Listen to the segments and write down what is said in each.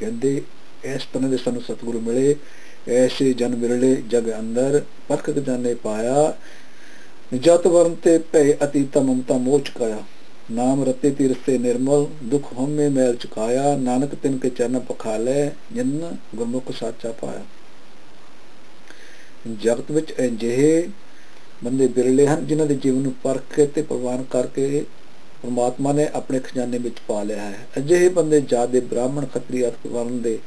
ਕਹਿੰਦੇ, ਇਸ ਤਰ੍ਹਾਂ ਦੇ ਸਾਨੂੰ ਸਤਿਗੁਰੂ ਮਿਲੇ ਐਸੇ ਜਨ ਮਿਲੜੇ ਜਗ ਅੰਦਰ ਪਰਖ ਜਾਣੇ ਪਾਇਆ, ਜਤ ਵਰਨ ਤੇ ਭੈ ਅਤੀਤ ਮਮਤਾ ਮੋਹ ਚੁਕਾਇਆ। ਨਾਮ ਰਤੇ ਤੀਰਥੇ ਨਿਰਮਲ, ਦੁਖ ਹਮੇ ਮੈਲ ਚੁਕਾਇਆ, ਨਾਨਕ ਤਿਨ ਕੇ ਚਰਨ ਪਖਾਲੇ, ਜਿਨ ਗੁਰਮੁਖ ਸਾਚਾ ਪਾਇਆ। ਜਗਤ ਵਿੱਚ ਅਜਿਹੇ ਬੰਦੇ ਬਿਰਲੇ ਹਨ ਜਿਨ੍ਹਾਂ ਦੇ ਜੀਵਨ ਨੂੰ ਪਰਖ ਕੇ ਤੇ ਪ੍ਰਵਾਨ ਕਰਕੇ ਪਰਮਾਤਮਾ ਨੇ ਆਪਣੇ ਖਜ਼ਾਨੇ ਵਿੱਚ ਪਾ ਲਿਆ ਹੈ। ਅਜਿਹੇ ਬੰਦੇ ਜਾਦੇ ਬ੍ਰਾਹਮਣ ਖੱਤਰੀ ਅਤ ਵਰਨ ਦੇ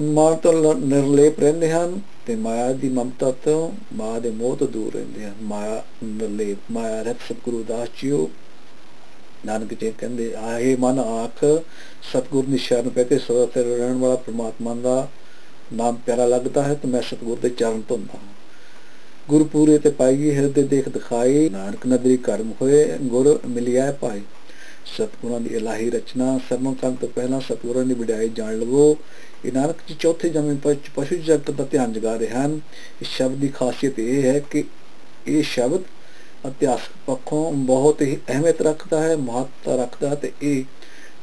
ਮਾਨ ਤੋਂ ਨਿਰਲੇਪ ਰਹਿੰਦੇ ਹਨ ਤੇ ਮਾਇਆ ਦੀ ਮਮਤਾ ਤੋਂ ਮਾਇਆ ਦੇ ਮੋਹ ਤੋਂ ਦੂਰ ਰਹਿੰਦੇ ਹਨ। ਮਾਇਆ ਨਿਰਲੇਪ, ਮਾਇਆ ਰਤ ਸਤਿਗੁਰੂ ਦਾਸ ਜੀਓ। ਨਾਨਕ ਜੀ ਕਹਿੰਦੇ, ਆਏ ਮਨ ਆਖ, ਸਤਿਗੁਰ ਦੀ ਸ਼ਰਨ ਪੈ ਕੇ ਸਦਾ ਤੇ ਰਹਿਣ ਵਾਲਾ ਪ੍ਰਮਾਤਮਾ ਦਾ ਨਾਮ ਪਿਆਰਾ ਲੱਗਦਾ ਹੈ ਤੇ ਮੈਂ ਸਤਿਗੁਰ ਦੇ ਚਰਨ ਧੁੰਦਾ ਹਾਂ। ਗੁਰਪੂਰੇ ਤੇ ਪਾਈਏ ਹਿਰਦੇ ਦੇਖ ਦਿਖਾਈ ਨਾਨਕ ਨਦਰੀ ਕਰਮ ਹੋਏ, ਗੁਰ ਮਿਲਿਆ ਪਾਏ। ਸਤਿਗੁਰਾਂ ਦੀ ਇਲਾਹੀ ਰਚਨਾ ਸਰਮਨ ਕਰਨ ਤੋਂ ਪਹਿਲਾਂ ਸਤਿਗੁਰਾਂ ਦੀ ਵਿਡਾਈ ਜਾਣ ਲਵੋ। ਇਹ ਨਾਨਕ ਜੀ ਚੌਥੇ ਜਮੇ ਪਸ਼ੂ ਜਗਤ ਦਾ ਧਿਆਨ ਜਗਾ ਰਹੇ ਹਨ। ਇਸ ਸ਼ਬਦ ਦੀ ਖਾਸੀਅਤ ਇਹ ਹੈ ਕਿ ਇਹ ਸ਼ਬਦ ਇਤਿਹਾਸਕ ਪੱਖੋਂ ਬਹੁਤ ਹੀ ਅਹਿਮੀਅਤ ਰੱਖਦਾ ਹੈ, ਮਹੱਤਤਾ ਰੱਖਦਾ ਤੇ ਇਹ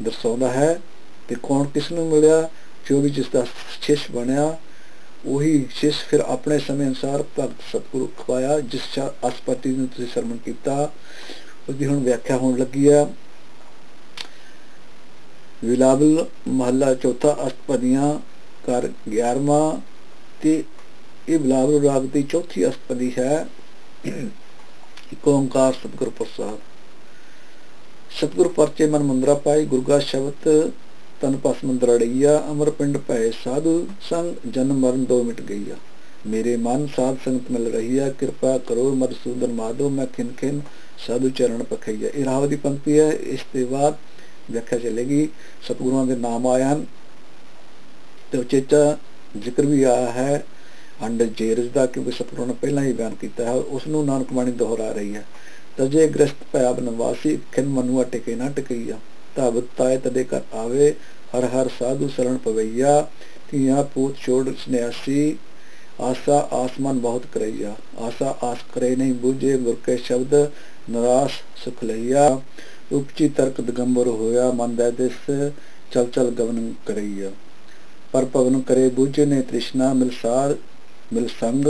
ਦਰਸਾਉਂਦਾ ਹੈ ਕਿ ਕੌਣ ਕਿਸ ਨੂੰ ਮਿਲਿਆ, ਜੋ ਵੀ ਜਿਸ ਦਾ ਸ਼ਿਸ਼ ਬਣਿਆ ਉਹੀ ਸ਼ਿਸ਼ ਫਿਰ ਆਪਣੇ ਸਮੇਂ ਅਨਸਾਰ ਭਗਤ ਸਤਿਗੁਰੂ ਖਵਾਇਆ, ਜਿਸ ਅਸਪਤੀ ਨੂੰ ਤੁਸੀਂ ਸਰਮਨ ਕੀਤਾ। ਉਹਦੀ ਹੁਣ ਵਿਆਖਿਆ ਹੋਣ ਲੱਗੀ ਆ। ਵਿਲਾਬਲ ਮਹੱਲਾ ਚੌਥਾ ਅਸਪਦੀਆਂ ਕਰ 11ਵਾਂ ਤੇ ਇਹ ਬਿਲਾਵਲ ਰਾਗ ਦੀ ਚੌਥੀ ਅਸਪਦੀ ਹੈ। ਇੱਕ ਓੰਕਾਰ ਸਤਿਗੁਰ ਪ੍ਰਸਾਦ। ਸਤਿਗੁਰ ਪਰਚੇ ਮਨ ਮੰਦਰਾ ਪਾਈ ਗੁਰਗਾ ਸ਼ਬਦ ਤਨ ਪਸ ਮੰਦਰੜਈਆ ਅਮਰ ਪਿੰਡ ਭੈ ਸਾਧੂ ਸੰਗ ਜਨਮ ਮਰਨ ਦੋ ਮਿਟ ਗਈਆ। ਮੇਰੇ ਮਨ ਸਾਧ ਸੰਗਤ ਮਿਲ ਰਹੀ ਆ ਕਿਰਪਾ ਕਰੋ ਮਦਸੂਦਨ ਮਾਧੋ, ਮੈਂ ਖਿਨ ਖਿਨ ਸਾਧੂ ਚਰਨ ਪਖਈਆ। ਇਹ ਰਾਵ ਦੀ ਪੰਕਤੀ ਹੈ, ਇਸ ਦੇ ਬਾਅਦ ਵਿਆਖਿਆ ਚੱਲੇਗੀ। ਸਤਿਗੁਰੂਆਂ ਦੇ ਨਾਮ ਆਏ ਤੇ ਉਚੇਚਾ ਜ਼ਿਕਰ ਵੀ ਆਇਆ ਹੈ, ਅੰਡ ਜੇਰਜ ਦਾ, ਕਿਉਂਕਿ ਸਤਿਗੁਰੂ ਨੇ ਪਹਿਲਾਂ ਹੀ ਬਿਆਨ ਕੀਤਾ ਹੈ ਉਸ ਨੂੰ ਨਾਨਕ ਬਾਣੀ ਦੁਹਰਾ ਰਹੀ ਹੈ। ਤਜੇ ਗ੍ਰਸਤ ਭਇਆ ਬਨਵਾਸੀ, ਖਿਨ ਮਨੁਆ ਟਿਕੇ ਨਾ ਟਿਕਈਆ। ਤਬ ਤਾਏ ਤਦੇ ਕਰ ਆਵੇ, ਹਰ ਹਰ ਸਾਧੂ ਸਰਣ ਪਵਈਆ, ਧੀਆਂ ਪੂਤ ਛੋੜ ਸਨਿਆਸੀ, ਆਸਾ ਆਸਮਾਨ ਬਹੁਤ ਕਰਈਆ, ਆਸਾ ਆਸ ਕਰੇ ਨਹੀਂ ਬੁਝੇ ਗੁਰ ਸ਼ਬਦ ਨਰਾਸ ਸੁਖ ਲਈਆ ਉਪਚੀ ਤਰਕ ਦਗੰਬਰ ਹੋਇਆ, ਮਨ ਦਾ ਦਿਸ, ਚਲ ਚਲ ਗਵਨ ਕਰਈਆ। ਪਰ ਪਵਨ ਕਰੇ ਬੂਝੇ ਨੇ ਤ੍ਰਿਸ਼ਨਾ, ਮਿਲ ਸਾਧ ਮਿਲ ਸੰਗ,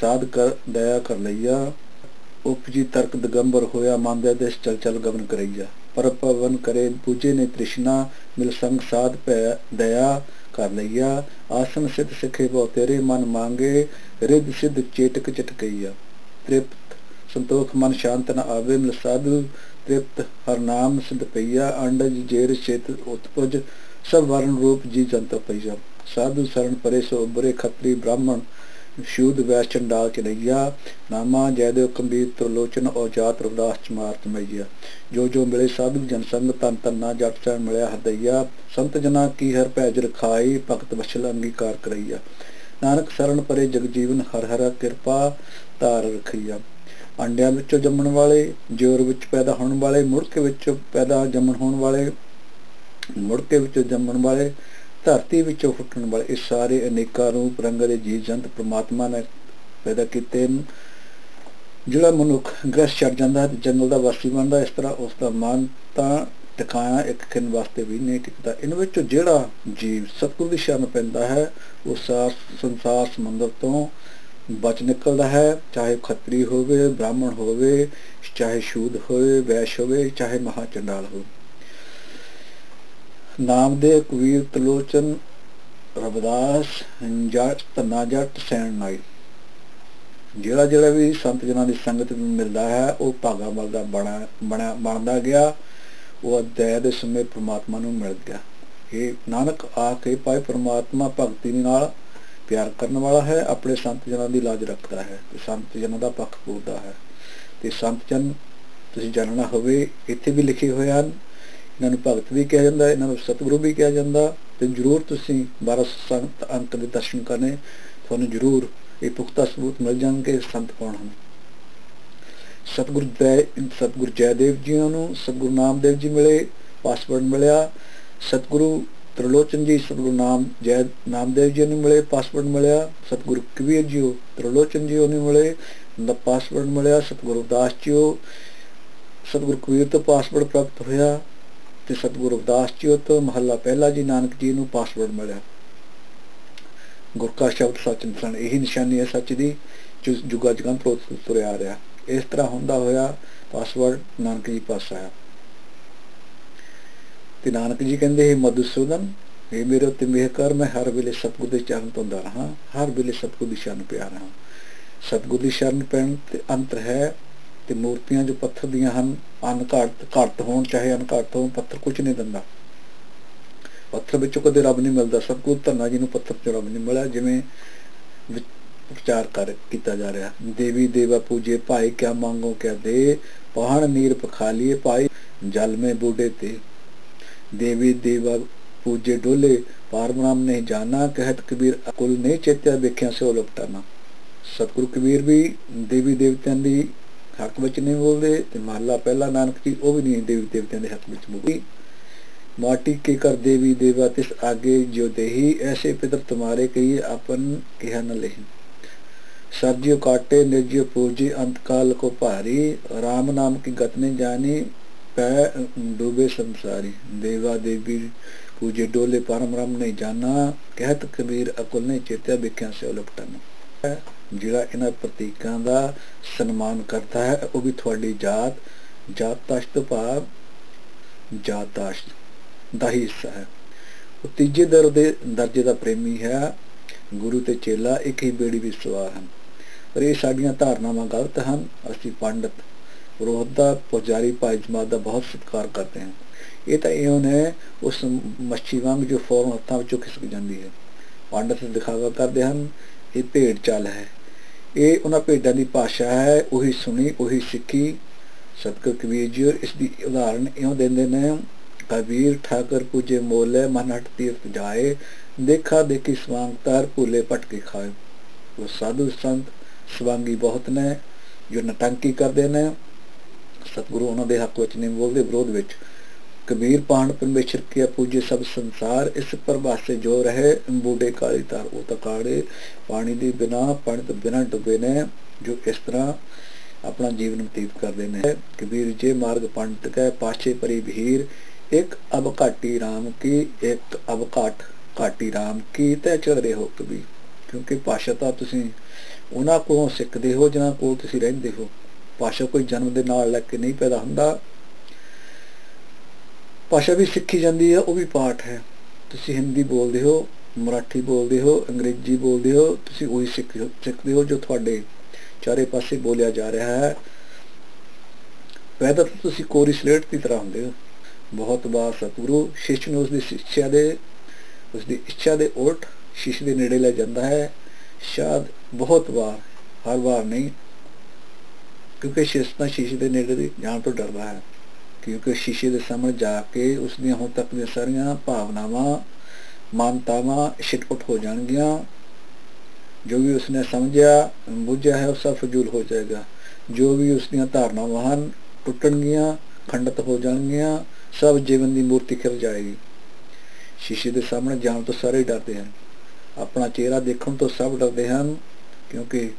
ਸਾਧ ਕਰ ਦਇਆ ਕਰ ਲਈਆ। ਉਪਜੀ ਤਰਕ ਦਗੰਬਰ ਹੋਇਆ, ਮਨ ਦਾ ਦਿਸ, ਚਲ ਚਲ ਗਵਨ ਕਰਈਆ। ਪਰ ਪਵਨ ਕਰੇ ਬੂਝੇ ਨੇ ਤ੍ਰਿਸ਼ਨਾ ਮਿਲ ਸੰਗ ਸਾਧ ਪੈ, ਦਇਆ ਕਰ ਲਈਆ। ਆਸਨ ਸਿੱਧ ਸਿੱਖੇ ਬੋ ਤੇਰੇ ਮਨ ਮੰਗੇ, ਰਿੱਧ ਸਿੱਧ ਚੇਟਕ ਚਟਕਈਆ। ਤ੍ਰਿਪਤ, ਸੰਤੋਖ ਮਨ ਸ਼ਾਂਤ ਨ ਆਵੇ, ਮਿਲ ਸਾਧੂ ਤ੍ਰਿਪਤ, ਹਰ ਨਾਮ ਸਿਧ ਪਈਆ। ਅੰਡਜ ਜੇਰ ਚੇਤ ਉਤਪਜ, ਸਭ ਵਰਨ ਰੂਪ ਜੀ ਜੰਤ ਪਈਆ। ਸਾਧੂ ਸਰਣ ਪਰੇ ਸੋ, ਬਰੇ ਖੱਤਰੀ ਬ੍ਰਾਹਮਣ ਸ਼ੂਦ ਵੈਸ ਚੰਡਾਲ ਚਲਈਆ ਨਾਮਾ ਜੈਦੇਵ ਕੰਬੀਰ ਤਰਲੋਚਨ ਔ ਰਵਦਾਸ ਚਮਾਰਤ ਮਈਆ ਜੋ ਜੋ ਮਿਲੇ ਸਾਧੂ ਜਨ ਸੰਗ ਤਨ ਤਨ ਨਾ ਜਟ ਚੜ ਮਿਲਿਆ ਹਦਈਆ ਸੰਤ ਜਨਾ ਕੀ ਹਰ ਭੈਜ ਰਖਾਈ, ਭਗਤ ਵਛਲ ਅੰਗੀਕਾਰ ਕਰਈਆ। ਨਾਨਕ ਸਰਣ ਪਰੇ ਜਗ ਜੀਵਨ ਹਰ ਹਰ ਕਿਰਪਾ ਧਾਰ ਰਖਈਆ। ਅੰਡਿਆਂ ਵਿੱਚੋਂ ਜੰਮਣ ਵਾਲੇ, ਜੋਰ ਵਿੱਚ ਪੈਦਾ ਹੋਣ ਵਾਲੇ, ਮੁੜਕੇ ਵਿੱਚੋਂ ਪੈਦਾ ਜੰਮਣ ਹੋਣ ਵਾਲੇ, ਮੁੜਕੇ ਵਿੱਚੋਂ ਜੰਮਣ ਵਾਲੇ ਧਰਤੀ ਵਿੱਚੋਂ ਫੁੱਟਣ ਵਾਲੇ ਇਹ ਸਾਰੇ ਅਨੇਕਾਂ ਰੂਪ, ਰੰਗ ਦੇ ਜੀਵ ਜੰਤ ਪ੍ਰਮਾਤਮਾ ਨੇ ਪੈਦਾ ਕੀਤੇ ਜਿਹੜਾ ਮਨੁੱਖ ਗ੍ਰਸ ਛੱਡ ਜਾਂਦਾ ਤੇ ਜੰਗਲ ਦਾ ਵਾਸੀ ਬਣਦਾ ਇਸ ਤਰ੍ਹਾਂ ਉਸ ਦਾ ਮਨ ਤਾਂ ਟਿਕਾਇਆ ਇੱਕ ਖਿੰ ਵਾਸਤੇ ਵੀ ਨਹੀਂ ਟਿਕਦਾ ਇਹਨਾਂ ਵਿੱਚੋਂ ਜਿਹੜਾ ਜੀਵ ਸਤਿਗੁਰ ਦੀ ਸ਼ਰਨ ਪੈਂਦਾ ਹੈ, ਉਹ ਸਾਰ ਸੰਸਾਰ ਸਮੁੰਦਰ ਤੋਂ ਬਚ ਨਿਕਲਦਾ ਹੈ, ਚਾਹੇ ਖੱਤਰੀ ਹੋਵੇ, ਬ੍ਰਾਹਮਣ ਹੋਵੇ, ਚਾਹੇ ਸ਼ੂਦ ਹੋਵੇ, ਵੈਸ਼ ਹੋਵੇ, ਚਾਹੇ ਮਹਾ ਚੰਡਾਲ ਹੋਵੇ। ਨਾਮ ਕਬੀਰ ਤਲੋਚਨ ਰਬਦਾਸ ਜੱਟ ਤਨਾ ਜੱਟ ਸੈਣ ਨਾਈ। ਜਿਹੜਾ ਜਿਹੜਾ ਵੀ ਸੰਤ ਜਨਾਂ ਦੀ ਸੰਗਤ ਨੂੰ ਮਿਲਦਾ ਹੈ, ਉਹ ਭਾਗਾ ਬਲਦਾ ਬਣਾ ਬਣਾ ਬਣਦਾ ਗਿਆ। ਉਹ ਅਧਿਆਇ ਦੇ ਸਮੇਂ ਪ੍ਰਮਾਤਮਾ ਨੂੰ ਮਿਲ ਗਿਆ। ਇਹ ਨਾਨਕ ਆ ਕੇ ਪਾਏ ਪ੍ਰਮਾਤਮਾ ਭਗਤੀ ਨਾਲ ਪਿਆਰ ਕਰਨ ਵਾਲਾ ਹੈ, ਆਪਣੇ ਸੰਤ ਜਨਾਂ ਦੀ ਲਾਜ ਰੱਖਦਾ ਹੈ ਤੇ ਸੰਤ ਜਨਾਂ ਦਾ ਪੱਖ ਪੂਰਦਾ ਹੈ। ਤੇ ਸੰਤ ਜਨ, ਤੁਸੀਂ ਜਾਣਨਾ ਹੋਵੇ, ਇੱਥੇ ਵੀ ਲਿਖੇ ਹੋਏ ਹਨ ਇਹਨਾਂ ਨੂੰ ਭਗਤ ਵੀ ਕਿਹਾ ਜਾਂਦਾ, ਇਹਨਾਂ ਨੂੰ ਸਤਿਗੁਰੂ ਵੀ ਕਿਹਾ ਜਾਂਦਾ। ਤੇ ਜਰੂਰ ਤੁਸੀਂ 12 ਸੰਤ ਅੰਤ ਦੇ ਦਰਸ਼ਨ ਕਰਨੇ, ਤੁਹਾਨੂੰ ਜਰੂਰ ਇਹ ਪੁਖਤਾ ਸਬੂਤ ਮਿਲ ਜਾਣਗੇ ਸੰਤ ਕੌਣ ਹਨ। ਸਤਿਗੁਰ ਜੈ, ਸਤਿਗੁਰ ਜੈਦੇਵ ਜੀ ਨੂੰ ਸਤਿਗੁਰੂ ਨਾਮਦੇਵ ਜੀ ਮਿਲੇ, ਪਾਸਵਰਡ ਮਿਲਿਆ। ਸਤਿਗੁਰੂ ਤ੍ਰਿਲੋਚਨ ਜੀ ਸਤਿਗੁਰੂ ਨਾਮ, ਜੈ, ਨਾਮਦੇਵ ਜੀ ਨੂੰ ਮਿਲੇ, ਪਾਸਵਰਡ ਮਿਲਿਆ। ਸਤਿਗੁਰੂ ਕਬੀਰ ਜੀ ਤ੍ਰਿਲੋਚਨ ਜੀ ਨੂੰ ਮਿਲੇ ਦਾ ਪਾਸਵਰਡ ਮਿਲਿਆ। ਸਤਿਗੁਰੂ ਦਾਸ ਜੀ ਸਤਿਗੁਰੂ ਕਬੀਰ ਤੋਂ ਪਾਸਵਰਡ ਪ੍ਰਾਪਤ ਹੋਇਆ। ਤੇ ਸਤਿਗੁਰੂ ਰਵਿਦਾਸ ਜੀ ਤੋਂ ਮਹੱਲਾ ਪਹਿਲਾ ਜੀ ਨਾਨਕ ਜੀ ਨੂੰ ਪਾਸਵਰਡ ਮਿਲਿਆ। ਗੁਰ ਸ਼ਬਦ ਸੱਚ ਨਿਸ਼ਾਨ ਇਹੀ ਨਿਸ਼ਾਨੀ ਹੈ ਸੱਚ ਦੀ, ਜੋ ਜੁਗਾ ਜਗਾਂ ਤੋਂ ਤੁਰਿਆ ਰਿਹਾ। ਇਸ ਤਰ੍ਹਾਂ ਹੁੰਦਾ ਹੋਇਆ ਪਾਸਵਰਡ ਨਾਨਕ ਜੀ ਪਾਸ ਆਇਆ। ਤੇ ਨਾਨਕ ਜੀ ਕਹਿੰਦੇ, ਹੈ ਮਧੂਸੂਦਨ ਇਹ ਮੇਰੇ ਉੱਤੇ ਮਿਹਰ ਕਰ, ਮੈਂ ਹਰ ਵੇਲੇ ਸਤਿਗੁਰ ਦੇ ਚਰਨ ਧੋਂਦਾ ਰਹਾ, ਹਰ ਵੇਲੇ ਸਤਿਗੁਰ ਦੀ ਸ਼ਰਨ ਪਿਆ ਰਹਾ। ਸਤਿਗੁਰ ਦੀ ਸ਼ਰਨ ਪੈਣ ਤੇ ਅੰਤਰ ਹੈ ਤੇ ਮੂਰਤੀਆਂ ਜੋ ਪੱਥਰ ਦੀਆਂ ਹਨ ਅਨਘਾਟ ਘੱਟ ਹੋਣ, ਚਾਹੇ ਅਨਘਾਟ ਹੋਣ, ਪੱਥਰ ਕੁਝ ਨਹੀਂ ਦਿੰਦਾ। ਪੱਥਰ ਵਿੱਚੋਂ ਕਦੇ ਰੱਬ ਨਹੀਂ ਮਿਲਦਾ। ਸਤਿਗੁਰ ਧੰਨਾ ਜੀ ਨੂੰ ਪੱਥਰ ਚੋਂ ਰੱਬ ਨਹੀਂ ਮਿਲਿਆ, ਜਿਵੇਂ ਉਪਚਾਰ ਕਰ ਕੀਤਾ ਜਾ ਰਿਹਾ। ਦੇਵੀ, ਦੇਵਾ ਪੂਜੇ, ਭਾਈ ਕਿਆ ਮੰਗੋ, ਕਿਆ ਦੇ, ਪਹਾੜ ਨੀਰ ਪਖਾਲੀਏ ਭਾਈ, ਜਲ ਮੇ ਬੂਡੇ ਤੇ। ਦੇਵੀ, ਦੇਵਾ ਪੂਜੇ ਡੋਲੇ, ਪਾਰ ਬ੍ਰਹਮ ਨਹੀਂ ਜਾਣਾ, ਕਹਿਤ ਕਬੀਰ ਅਕੁਲ ਨਹੀਂ ਚੇਤਿਆ ਵੇਖਿਆ ਸੋ ਲਪਟਾਨਾ। ਸਤਿਗੁਰੂ ਕਬੀਰ ਵੀ ਦੇਵੀ ਦੇਵਤਿਆਂ ਦੀ ਹੱਕ ਵਿੱਚ ਨਹੀਂ ਬੋਲਦੇ ਤੇ ਮਹਲਾ ਪਹਿਲਾ ਨਾਨਕ ਜੀ, ਉਹ ਵੀ ਨਹੀਂ ਦੇਵੀ ਦੇਵਤਿਆਂ ਦੇ ਹੱਕ ਵਿੱਚ ਬੋਲਦੇ ਮਾਟੀ ਕੇ ਕਰ ਦੇਵੀ ਦੇਵਾ ਤਿਸ ਆਗੇ ਜੋ ਦੇਹੀ, ਐਸੇ ਪਿਤਰ ਤੁਮਾਰੇ ਕਈ ਆਪਨ ਕਿਹਾ ਨ ਲਹੀ। ਸਰਜਿਓ ਕਾਟੇ ਨਿਰਜਿਓ ਪੂਜੀ ਅੰਤਕਾਲ ਕੋ ਭਾਰੀ RAM ਨਾਮ ਕੀ ਗਤ ਨੇ ਜਾਣੀ, ਪੈ ਡੂਬੇ ਸੰਸਾਰੀ। ਦੇਵਾ ਦੇਵੀ ਪੂਜੇ ਡੋਲੇ ਪਰਮ ਰਮ ਨਹੀਂ ਜਾਣਾ, ਕਹਿਤ ਕਬੀਰ ਅਕਲ ਨੇ ਚੇਤਿਆ, ਵਿਖਿਆ ਸੇ ਉਲਟਣ ਜਿਹੜਾ ਇਹਨਾਂ ਪ੍ਰਤੀਕਾਂ ਦਾ ਸਨਮਾਨ ਕਰਦਾ ਹੈ, ਉਹ ਵੀ ਤੁਹਾਡੀ ਜਾਤ ਜਾਤ ਭਾਵ ਜਾਤ ਦਾ ਹੀ ਹਿੱਸਾ ਹੈ। ਉਹ ਤੀਜੇ ਦਰ ਦੇ ਦਰਜੇ ਦਾ ਪ੍ਰੇਮੀ ਹੈ, ਗੁਰੂ ਤੇ ਚੇਲਾ ਇੱਕ ਹੀ ਬੇੜੀ ਵਿੱਚ ਸਵਾਰ ਹਨ। ਪਰ ਇਹ ਸਾਡੀਆਂ ਧਾਰਨਾਵਾਂ ਗਲਤ ਹਨ, ਅਸੀਂ ਪੰਡਤ ਪੁਰੋਹਿਤ ਦਾ, ਪੁਜਾਰੀ ਭਾਈ ਜਮਾਤ ਦਾ ਬਹੁਤ ਸਤਿਕਾਰ ਕਰਦੇ ਹਾਂ। ਇਹ ਤਾਂ ਇਉਂ ਨੇ, ਉਸ ਮੱਛੀ ਵਾਂਗ ਜੋ ਫੌਰਨ ਹੱਥਾਂ ਵਿੱਚੋਂ ਖਿਸਕ ਜਾਂਦੀ ਹੈ। ਪੰਡਤ ਦਿਖਾਵਾ ਕਰਦੇ ਹਨ, ਇਹ ਭੇਡ ਚਾਲ ਹੈ। ਇਹ ਉਹਨਾਂ ਭੇਡਾਂ ਦੀ ਭਾਸ਼ਾ ਹੈ, ਉਹੀ ਸੁਣੀ, ਉਹੀ ਸਿੱਖੀ। ਸਤਿਗੁਰ ਕਬੀਰ ਜੀ ਇਸ ਦੀ ਉਦਾਹਰਣ ਇਉਂ ਦਿੰਦੇ ਨੇ, ਕਬੀਰ ਠਾਕਰ ਪੂਜੇ ਮੋਲੇ ਮਨ ਹਟ ਤੀਰਥ ਜਾਏ, ਦੇਖਾ ਦੇਖੀ ਸਵਾਂਗ ਤਾਰ ਭੂਲੇ ਪਟਕੇ ਖਾਏ। ਉਹ ਸਾਧੂ ਸੰਤ ਸਵਾਂਗੀ ਬਹੁਤ ਨੇ, ਜੋ ਨਟੰਕੀ ਕਰਦੇ ਨੇ। ਸਤਿਗੁਰੂ ਉਹਨਾਂ ਦੇ ਹੱਕ ਵਿੱਚ ਨਹੀਂ ਬੋਲਦੇ, ਵਿਰੋਧ ਵਿੱਚ ਕਬੀਰ ਪਾਣ ਪਰਮੇਸ਼ਰ ਕੀ ਪੂਜੇ ਸਭ ਸੰਸਾਰ, ਇਸ ਪਰਵਾਸੇ ਜੋ ਰਹੇ ਬੂਡੇ ਕਾਲੀ ਤਾਰ ਉਹ ਤਕਾੜੇ ਪਾਣੀ ਦੀ ਬਿਨਾ ਪਾਣੀ ਤੋਂ ਬਿਨਾ ਡੁੱਬੇ ਨੇ, ਜੋ ਇਸ ਤਰ੍ਹਾਂ ਆਪਣਾ ਜੀਵਨ ਬਤੀਤ ਕਰਦੇ ਨੇ। ਕਬੀਰ ਜੇ ਮਾਰਗ ਪੰਡਤ ਕੈ ਪਾਛੇ ਪਰੀ ਭੀਰ ਇੱਕ ਅਬ ਘਾਟੀ RAM ਕੀ, ਇੱਕ ਅਬ ਘਾਟ ਘਾਟੀ RAM ਕੀ ਤੇ ਚੜਦੇ ਹੋ ਕਬੀਰ। ਕਿਉਂਕਿ ਭਾਸ਼ਾ ਤਾਂ ਤੁਸੀਂ ਉਹਨਾਂ ਕੋਲੋਂ ਸਿੱਖਦੇ ਹੋ ਜਿਹਨਾਂ ਕੋਲ ਤੁਸੀਂ ਰਹਿੰਦੇ ਹੋ। ਭਾਸ਼ਾ ਕੋਈ ਜਨਮ ਦੇ ਨਾਲ ਲੈ ਕੇ ਨਹੀਂ ਪੈਦਾ ਹੁੰਦਾ ਭਾਸ਼ਾ ਵੀ ਸਿੱਖੀ ਜਾਂਦੀ ਹੈ ਉਹ ਵੀ ਪਾਠ ਹੈ। ਤੁਸੀਂ ਹਿੰਦੀ ਬੋਲਦੇ ਹੋ, ਮਰਾਠੀ ਬੋਲਦੇ ਹੋ, ਅੰਗਰੇਜ਼ੀ ਬੋਲਦੇ ਹੋ, ਤੁਸੀਂ ਉਹੀ ਸਿੱਖ ਸਿੱਖਦੇ ਹੋ ਜੋ ਤੁਹਾਡੇ ਚਾਰੇ ਪਾਸੇ ਬੋਲਿਆ ਜਾ ਰਿਹਾ ਹੈ। ਵੈਦਾ ਤੁਸੀਂ ਕੋਰੀ ਸਲੇਟ ਦੀ ਤਰ੍ਹਾਂ ਹੁੰਦੇ ਹੋ। ਬਹੁਤ ਵਾਰ ਸਤਿਗੁਰੂ ਸ਼ਿਸ਼ ਨੂੰ ਉਸ ਦੀ ਸਿੱਖਿਆ ਦੇ ਉਸ ਦੀ ਇੱਛਾ ਦੇ ਉਲਟ ਸ਼ਿਸ਼ ਦੇ ਨੇੜੇ ਲੈ ਜਾਂਦਾ ਹੈ। ਸ਼ਾਇਦ ਬਹੁਤ ਵਾਰ, ਹਰ ਵਾਰ ਨਹੀਂ, ਕਿਉਂਕਿ ਸ਼ਿਸ਼ ਤਾਂ ਸ਼ੀਸ਼ ਦੇ ਨੇੜੇ ਜਾਣ ਤੋਂ ਡਰਦਾ ਹੈ। ਕਿਉਂਕਿ ਸ਼ੀਸ਼ੇ ਦੇ ਸਾਹਮਣੇ ਜਾ ਕੇ ਉਸ ਦੀਆਂ ਹੁਣ ਤੱਕ ਦੀਆਂ ਸਾਰੀਆਂ ਭਾਵਨਾਵਾਂ, ਮਾਨਤਾਵਾਂ ਛਿਟਪਟ ਹੋ ਜਾਣਗੀਆਂ, ਜੋ ਵੀ ਉਸਨੇ ਸਮਝਿਆ, ਬੁੱਝਿਆ ਹੈ, ਉਹ ਸਭ ਫਜ਼ੂਲ ਹੋ ਜਾਏਗਾ। ਜੋ ਵੀ ਉਸ ਦੀਆਂ ਧਾਰਨਾਵਾਂ ਹਨ, ਟੁੱਟਣਗੀਆਂ, ਖੰਡਤ ਹੋ ਜਾਣਗੀਆਂ, ਸਭ ਜੀਵਨ ਦੀ ਮੂਰਤੀ ਖਿਲ ਜਾਏਗੀ। ਸ਼ੀਸ਼ੇ ਦੇ ਸਾਹਮਣੇ ਜਾਣ ਤੋਂ ਸਾਰੇ ਡਰਦੇ ਹਨ। ਆਪਣਾ ਚਿਹਰਾ ਦੇਖਣ ਤੋਂ ਸਭ ਡਰਦੇ ਹਨ, ਕਿਉਂਕਿ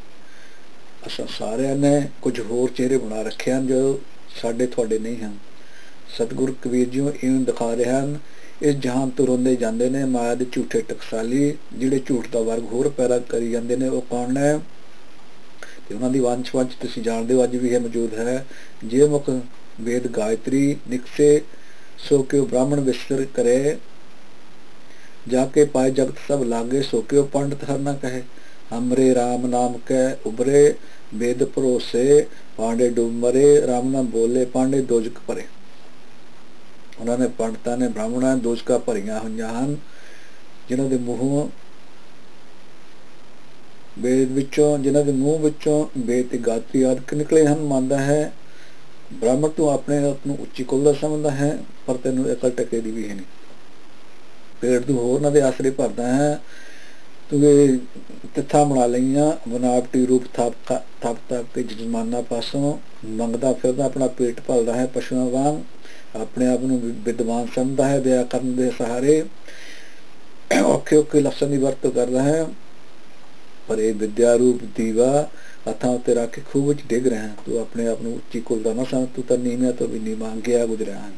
ਅਸਾਂ ਸਾਰਿਆਂ ਨੇ ਕੁਝ ਹੋਰ ਚਿਹਰੇ ਬਣਾ ਰੱਖੇ ਹਨ ਜੋ ਸਾਡੇ, ਤੁਹਾਡੇ ਨਹੀਂ ਹਨ। ਸਤਿਗੁਰ ਕਬੀਰ ਜੀ ਇਉਂ ਦਿਖਾ ਰਹੇ ਹਨ। ਇਸ ਜਹਾਨ ਤੋਂ ਰੋਂਦੇ ਜਾਂਦੇ ਨੇ, ਮਾਇਆ ਦੇ ਝੂਠੇ ਟਕਸਾਲੀ, ਜਿਹੜੇ ਝੂਠ ਦਾ ਵਰਗ ਹੋਰ ਪੈਦਾ ਕਰੀ ਜਾਂਦੇ ਨੇ, ਉਹ ਕੌਣ ਨੇ? ਤੇ ਉਹਨਾਂ ਦੀ ਵੰਸ਼ ਵੰਸ਼ ਤੁਸੀਂ ਜਾਣਦੇ ਹੋ, ਅੱਜ ਵੀ ਇਹ ਮੌਜੂਦ ਹੈ। ਜੇ ਮੁਖ ਵੇਦ ਗਾਇਤਰੀ ਨਿਕਸੇ, ਸੋ ਕਿ ਬ੍ਰਾਹਮਣ ਵਿਸਰ ਕਰੇ? ਜਾ ਕੇ ਪਾਏ ਜਗਤ ਸਭ ਲਾਗੇ, ਸੋ ਕਿ ਪੰਡਤ ਹਰ ਨਾ ਕਹੇ? ਹਮਰੇ RAM ਨਾਮ ਕੈ ਉਬਰੇ ਵੇਦ ਭਰੋਸੇ, ਪਾਂਡੇ ਡੁਮਰੇ RAM ਨਾਮ ਬੋਲੇ, ਪਾਂਡੇ ਦੋਜਕ ਭਰੇ। ਉਹਨਾਂ ਨੇ ਪੰਡਤਾਂ ਨੇ ਬ੍ਰਾਹਮਣਾਂ ਦੋਜਕਾ ਭਰੀਆਂ ਹੋਈਆਂ ਹਨ, ਜਿਨ੍ਹਾਂ ਦੇ ਮੂੰਹੋਂ ਵੇਦ ਵਿੱਚੋਂ, ਜਿਨ੍ਹਾਂ ਦੇ ਮੂੰਹ ਵਿੱਚੋਂ ਵੇਦ ਤੇ ਗਾਤੀ ਆਦਿ ਨਿਕਲੇ ਹਨ, ਮੰਨਦਾ ਹੈ, ਬ੍ਰਾਹਮਣ ਤੋਂ ਆਪਣੇ ਆਪ ਨੂੰ ਉੱਚੀ ਕੁੱਲਾ ਸਮਝਦਾ ਹੈ, ਪਰ ਤੈਨੂੰ ਅਕਲ ਟਕੇ ਦੀ ਵੀ ਹੈ ਨਹੀਂ। ਪੇੜ ਤੋਂ ਹੋਰ ਉਹਨਾਂ ਦੇ ਆਸਰੇ ਭਰਦਾ ਹੈ ਤਿੱਥਾ ਬਣਾ ਲਈਆਂ ਬਨਾਵਟੀ ਰੂਪ ਥਾਪ ਥਾਪ ਕੇ ਜਮਾਨਾ ਪਾਸੋਂ ਮੰਗਦਾ ਫਿਰਦਾ, ਆਪਣਾ ਪੇਟ ਭਲਦਾ ਹੈ ਪਸ਼ੂਆਂ ਵਾਂਗ, ਆਪਣੇ ਆਪ ਨੂੰ ਵਿਦਵਾਨ ਸਮਝਦਾ ਹੈ ਵਿਆਕਰਨ ਦੇ ਸਹਾਰੇ ਔਖੇ ਔਖੇ ਲਫ਼ਜ਼ਾਂ ਦੀ ਵਰਤੋਂ ਕਰਦਾ ਹੈ। ਪਰ ਇਹ ਵਿਦਿਆ ਰੂਪ ਦੀਵਾ ਹੱਥਾਂ ਉੱਤੇ ਰੱਖ ਕੇ ਖੂਬ ਵਿੱਚ ਡਿੱਗ ਰਿਹਾ ਤੂੰ ਆਪਣੇ ਆਪ ਨੂੰ ਉੱਚੀ ਕੁਲਦਾ ਨਾ ਸਮਝ ਤੂੰ ਤਾਂ ਨੀਵਿਆਂ ਤੋਂ ਵੀ ਨੀਵਾਂ ਗਿਆ ਗੁਜ਼ਰਿਆ ਹੈ।